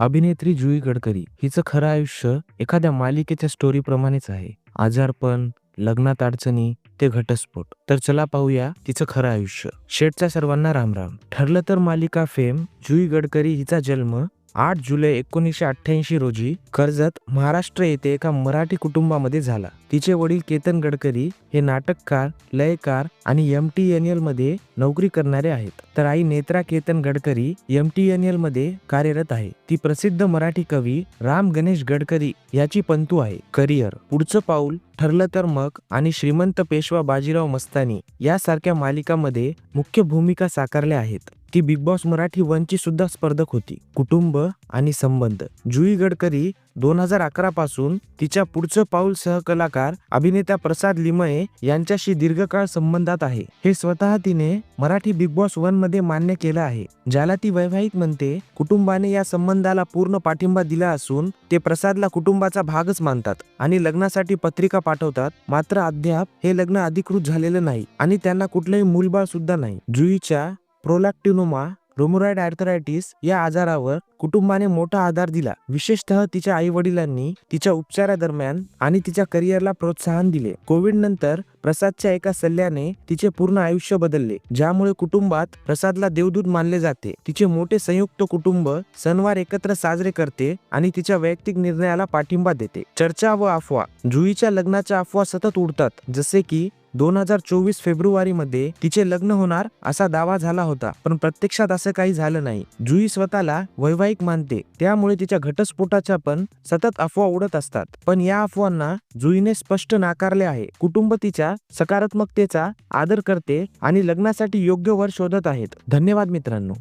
अभिनेत्री जुई गडकरी हिचं खरं आयुष्य एखाद्या मालिकेच्या स्टोरी प्रमाणेच आहे आजारपण लग्नात अडचणी ते घटस्फोट. तर चला पाहूया तिचं खरं आयुष्य. शेटच्या सर्वांना रामराम. ठरलं तर मालिका फेम जुई गडकरी हिचा जन्म आठ जुलै एकोणीसशे अठ्ठ्याऐंशी रोजी कर्जत महाराष्ट्र येथे एका मराठी कुटुंबामध्ये झाला. तिचे वडील केतन गडकरी हे नाटककार लयकार आणि एम टी एन एलमध्ये नोकरी करणारे आहेत. तर आई Netra Ketan Gadkari M T N एलमध्ये कार्यरत आहे. ती प्रसिद्ध मराठी कवी राम गणेश गडकरी याची पंतू आहे. करिअर पुढचं पाऊल ठरलं तर मग आणि श्रीमंत पेशवा बाजीराव मस्तानी यासारख्या मालिकामध्ये मुख्य भूमिका साकारल्या आहेत. ती बिग बॉस मराठी वनची सुद्धा स्पर्धक होती. कुटुंब आणि संबंध. जुई गडकरी दोन हजार अकरा पासून तिच्या पुढचं पाऊल सहकलाकार अभिनेता प्रसाद लिमये यांच्याशी दीर्घकाळ संबंधात आहे. हे स्वतः तिने मराठी बिग बॉस वनमध्ये मान्य केलं आहे ज्याला ती वैवाहिक म्हणते कुटुंबाने या संबंधाला पूर्ण पाठिंबा दिला असून ते प्रसादला कुटुंबाचा भागच मानतात आणि लग्नासाठी पत्रिका पाठवतात. मात्र अद्याप हे लग्न अधिकृत झालेलं नाही आणि त्यांना कुठलंही मूलबाळ सुद्धा नाही. जुईच्या प्रोलॅक्टिनोमा रोमोराइड आर्थरायटिस या आजारावर कुटुंबाने मोठा आधार दिला. विशेषतः तिच्या आई वडिलांनी तिच्या उपचारादरम्यान आणि तिच्या करिअरला प्रोत्साहन दिले. कोविड नंतर प्रसादच्या एका सल्ल्याने तिचे पूर्ण आयुष्य बदलले ज्यामुळे कुटुंबात प्रसादला देवदूत मानले जाते. तिचे मोठे संयुक्त कुटुंब सणवार एकत्र साजरे करते आणि तिच्या वैयक्तिक निर्णयाला पाठिंबा देते. चर्चा व अफवा जुईच्या लग्नाच्या अफवा सतत उडतात जसे की दोन हजार चोवीस फेब्रुवारीमध्ये तिचे लग्न होणार असा दावा झाला होता. पण प्रत्यक्षात असं काही झालं नाही. जुई स्वतःला वैवाहिक मानते. त्यामुळे तिच्या घटस्फोटाच्या पण सतत अफवा उडत असतात. पण या अफवांना जुईने स्पष्ट नाकारले आहे. कुटुंब तिच्या सकारात्मकतेचा आदर करते आणि लग्नासाठी योग्य वर शोधत आहेत. धन्यवाद मित्रांनो.